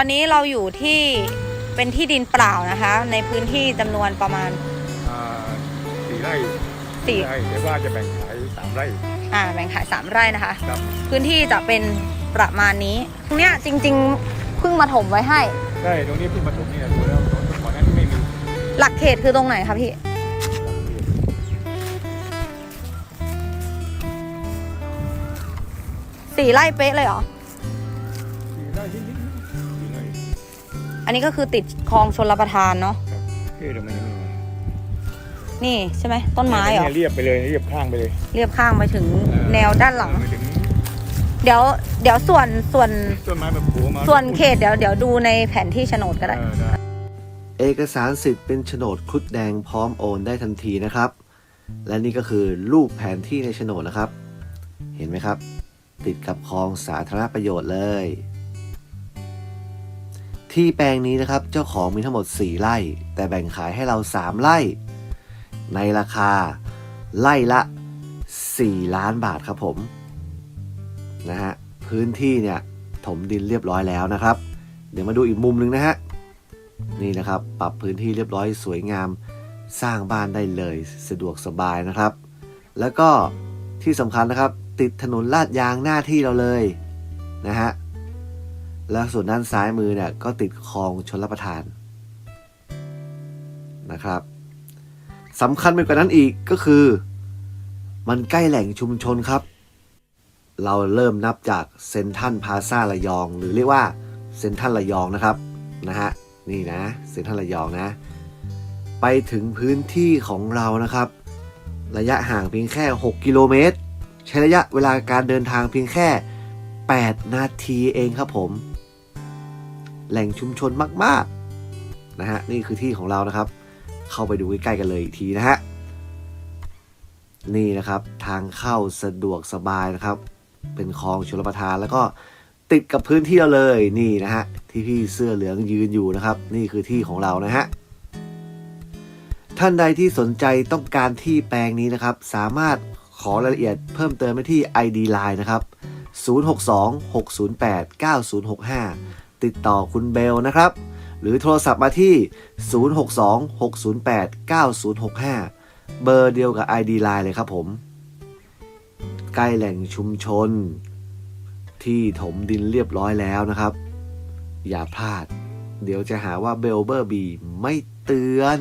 ตอนนี้เราอยู่ที่เป็นที่ดินเปล่านะคะ ในพื้นที่จำนวนประมาณอ่าสี่ไร่สี่ไร่เดี๋ยวว่าจะแบ่งขายสามไร่อ่าแบ่งขายสามไร่นะคะ ครับพื้นที่จะเป็นประมาณนี้ตรงเนี้ยจริงๆเพิ่งมาถมไว้ให้ ใช่ตรงนี้เพิ่งมาถมนี่นะดูแล้วก่อนหนั้านไม่มีหลักเขตคือตรงไหนคะพี่ สี่ไร่เป๊ะเลยเหรอ สี่ไร่นิดๆสี่ไร่ อันนี้ก็คือติดคลองชนรับประทานเนาะครับเฮ้ยทำไมยังไม่มานี่ใช่ไหมต้นไม้เหรอนี่ยเรียบไปเลยเรียบข้างไปเลยเรียบข้างไปถึงแนวด้านหลัง ไปถึงเดี๋ยวเดี๋ยวส่วนส่วนต้นไม้แบบโผล่มาส่วนเขตเดี๋ยวเดี๋ยวดูในแผนที่โฉนดก็ได้ เออได้ เอกสารสิทธิ์เป็นโฉนดครุฑแดงพร้อมโอนได้ทันทีนะครับ และนี่ก็คือรูปแผนที่ในโฉนดนะครับ เห็นไหมครับ ติดกับคลองสาธารณประโยชน์เลย ที่แปลงนี้นะครับเจ้าของมีทั้งหมด 4 ไร่ แต่แบ่งขายให้เรา 3 ไร่ ในราคาไร่ละ 4 ล้านบาทครับผมนะฮะพื้นที่เนี่ยถมดินเรียบร้อยแล้วนะครับ เดี๋ยวมาดูอีกมุมหนึ่งนะฮะนี่นะครับปรับพื้นที่เรียบร้อยสวยงามสร้างบ้านได้เลยสะดวกสบายนะครับ แล้วก็ที่สำคัญนะครับ ติดถนนลาดยางหน้าที่เราเลยนะฮะ แล้วส่วนด้านซ้ายมือเนี่ยก็ติดคลองชลประทานนะครับสำคัญไปกว่านั้นอีกก็คือ มันใกล้แหล่งชุมชนครับ เราเริ่มนับจากเซนทันพาซาระยอง หรือเรียกว่าเซนทันระยองนะครับนะฮะนี่นะเซนทันระยองนะ ไปถึงพื้นที่ของเรานะครับ ระยะห่างเพียงแค่ 6 กิโลเมตร ใช้ระยะเวลาการเดินทางเพียงแค่ 8 นาทีเองครับผม แหล่งชุมชนมากๆนะฮะนี่คือที่ของเรานะครับ เข้าไปดูใกล้ๆกันเลยอีกทีนะฮะนี่นะครับทางเข้าสะดวกสบายนะครับ เป็นคลองชลประทานแล้วก็ติดกับพื้นที่เราเลยนี่นะฮะที่พี่เสื้อเหลืองยืนอยู่นะครับ นี่คือที่ของเรานะฮะท่านใดที่สนใจต้องการที่แปลงนี้นะครับ สามารถขอรายละเอียดเพิ่มเติมไปที่ ID Line นะครับ 062-608-9065 ติดต่อคุณเบลนะครับ หรือโทรศัพท์มาที่ 062-608-9065 เบอร์เดียวกับ ID Line เลยครับผม ใกล้แหล่งชุมชน ที่ถมดินเรียบร้อยแล้วนะครับ อย่าพลาด เดี๋ยวจะหาว่าเบลเบอร์บีไม่เตือน